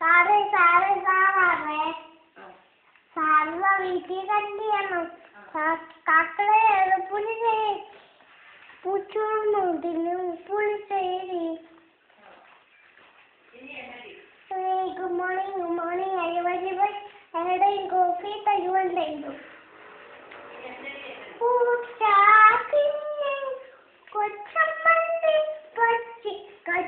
സാറേ സാറേ സാറാണേ സാറിന് വീട്ടിൽ കണ്ടിയാണ് കാക്കളെ എളുപ്പുലി ചെയ് പൂച്ചോന്നു തിന്നു ഉപ്പുളി ചെയ്തി. ഗുഡ് മോർണിംഗ് ഗുഡ് മോർണിംഗ് എഴുപതി എവിടെയും കോഫി തരുവണ്ടായിരുന്നു.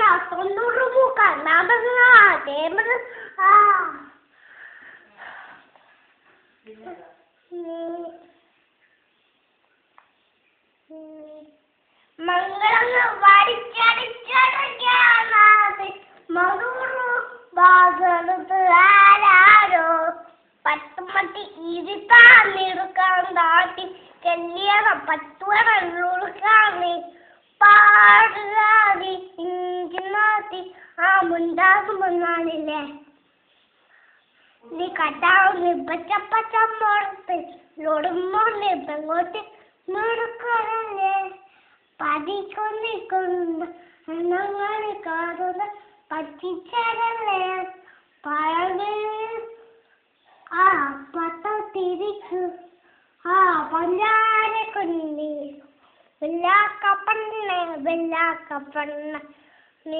la sono rubuca, ma bella, debra. Ah. മംഗളം വടിച്ചടിച്ചടക്കാനാതെ മധുറു ഭാഗത്ത് ആരാരോ പത്തുമത്തി ഇരുത്താന്നിടുക്കാൻ താട്ടി കല്യാണം പത്തുവണ ഉൾക്കാണി പാ हाँ मुंडा मनाने निकाटा ने बच्चा बच्चा मोड़ लोड़ मोड़ बंगोटे मोड़ करने पादी को ने कुंड नंगन ना पति चरले पायगे आ, पता तेरी आ पंजाने कुंडी, बिल्ला कपन्न बिल्ला कपन्न 你